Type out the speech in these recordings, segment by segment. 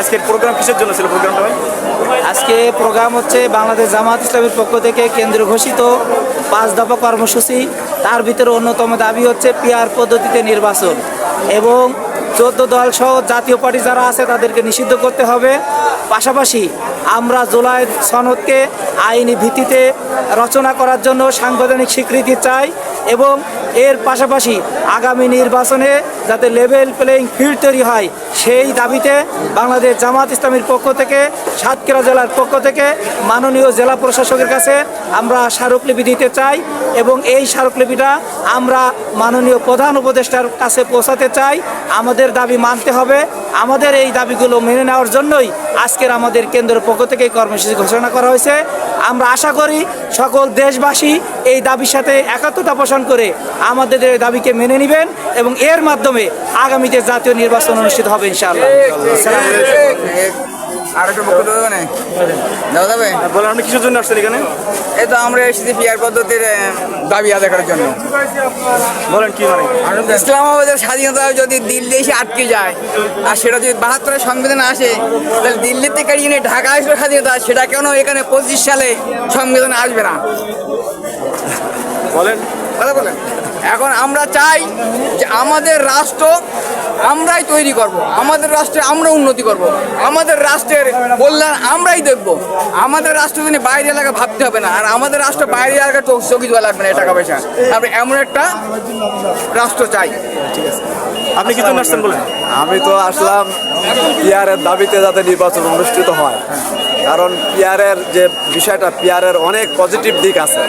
আজকের প্রোগ্রাম কিসের জন্য ছিল প্রোগ্রামটা ভাই? আজকে প্রোগ্রাম হচ্ছে বাংলাদেশ জামাত ইসলামের পক্ষ থেকে কেন্দ্র ঘোষিত পাঁচ দফা কর্মসূচি। তার ভিতরে অন্যতম দাবি হচ্ছে পিআর পদ্ধতিতে নির্বাচন এবং চোদ্দ দল সহ জাতীয় পার্টি যারা আছে তাদেরকে নিষিদ্ধ করতে হবে। পাশাপাশি আমরা জুলাই সনদকে আইনি ভিত্তিতে রচনা করার জন্য সাংবিধানিক স্বীকৃতি চাই এবং এর পাশাপাশি আগামী নির্বাচনে যাতে লেভেল প্লেয়িং ফিল্ড তৈরি হয়, সেই দাবিতে বাংলাদেশ জামাত ইসলামীর পক্ষ থেকে, সাতক্ষীরা জেলার পক্ষ থেকে মাননীয় জেলা প্রশাসকের কাছে আমরা স্মারকলিপি দিতে চাই এবং এই স্মারকলিপিটা আমরা মাননীয় প্রধান উপদেষ্টার কাছে পৌঁছাতে চাই। আমাদের দাবি মানতে হবে আমাদের এই দাবিগুলো মেনে নেওয়ার জন্যই আজকের আমাদের কেন্দ্রের পক্ষ থেকে এই কর্মসূচি ঘোষণা করা হয়েছে। আমরা আশা করি সকল দেশবাসী এই দাবির সাথে একাত্মতা পোষণ করে আমাদের এই দাবিকে মেনে নেবেন এবং এর মাধ্যমে আগামীতে জাতীয় নির্বাচন অনুষ্ঠিত হবে ইনশাআল্লাহ। আর একটা বক্তব্য দেবে না দেওয়া যাবে? বলেন আপনি কিসের জন্য আসছেন এখানে? এই তো আমরা এসেছি পিয়ার পদ্ধতির দাবি আদায় করার জন্য। বলেন কি মানে? ইসলামাবাদের স্বাধীনতা যদি দিল্লি এসে আটকে যায় আর সেটা যদি বাহাত্তরের সংবিধান আসে তাহলে দিল্লিতে থেকে নিয়ে ঢাকা আসবে স্বাধীনতা সেটা কেন এখানে পঁচিশ সালে সংবিধান আসবে না? বলেন। কথা বলেন। এখন আমরা চাই যে আমাদের রাষ্ট্র আমরাই তৈরি করব। আমাদের রাষ্ট্রে আমরা উন্নতি করব। আমাদের রাষ্ট্রের কল্যাণ আমরাই দেখব। আমাদের রাষ্ট্র যদি বাইরে এলাকা ভাবতে হবে না আর আমাদের রাষ্ট্র বাইরে এলাকা চোখ চোখি দেওয়া লাগবে না টাকা পয়সা। আমরা এমন একটা রাষ্ট্র চাই। ঠিক আছে আপনি কি জন্য আসছেন বলেন? আমি তো আসলাম পিয়ারের দাবিতে যাতে নির্বাচন অনুষ্ঠিত হয়। কারণ পিয়ারের যে বিষয়টা পিয়ারের অনেক পজিটিভ দিক আছে।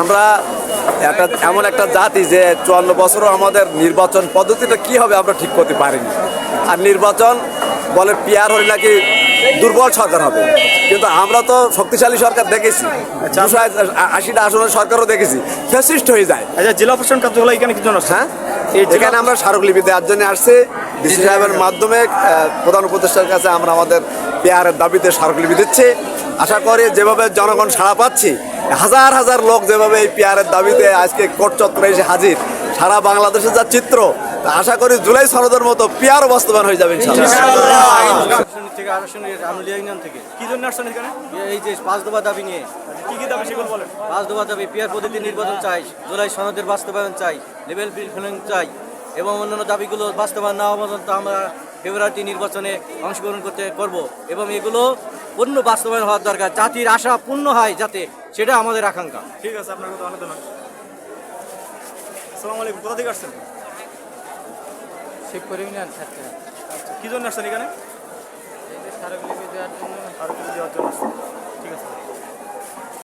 আমরা একটা এমন একটা জাতি যে চুয়ান্ন বছরও আমাদের নির্বাচন পদ্ধতিটা কি হবে আমরা ঠিক করতে পারিনি। আর নির্বাচন বলে পিয়ার হলে নাকি দুর্বল সরকার হবে। কিন্তু আমরা তো শক্তিশালী সরকার দেখেছি। আশিটা আসনের সরকারও দেখেছি। ফ্যাসিস্ট হয়ে যায়। আচ্ছা জেলা প্রশাসন কার্যালয় এখানে কি জন্য হ্যাঁ? এখানে আমরা স্মারকলিপি দেওয়ার জন্য আসছি। ডিসি সাহেবের মাধ্যমে প্রধান উপদেষ্টার কাছে আমরা আমাদের পেয়ারের দাবিতে স্মারকলিপি দিচ্ছি। আশা করি যেভাবে জনগণ সাড়া পাচ্ছি হাজার হাজার লোক যেভাবে এই পেয়ারের দাবিতে আজকে কোর্ট চত্বরে এসে হাজির, সারা বাংলাদেশের যা চিত্র আশা করি জুলাই সনদের মতো পেয়ারও বাস্তবায়ন হয়ে যাবে এই যে পাঁচ পিয়ার নির্বাচন চাই, জুলাই সনদের বাস্তবায়ন চাই, লেভেল চাই, এবং অন্যান্য দাবিগুলো বাস্তবায়ন না হওয়া পর্যন্ত আমরা ফেব্রুয়ারিতে নির্বাচনে অংশগ্রহণ করতে করব, এবং এগুলো পূর্ণ বাস্তবায়ন হওয়ার দরকার জাতির আশা পূর্ণ হয় যাতে সেটা আমাদের আকাঙ্ক্ষা। ঠিক আছে আপনার কথা অনেক ধন্যবাদ। আসসালামু আলাইকুম কোথা থেকে আসছেন? ইউনিয়ন ছাত্র কি জন্য আসছেন এখানে? দেওয়ার জন্য। দেওয়ার জন্য আসছেন।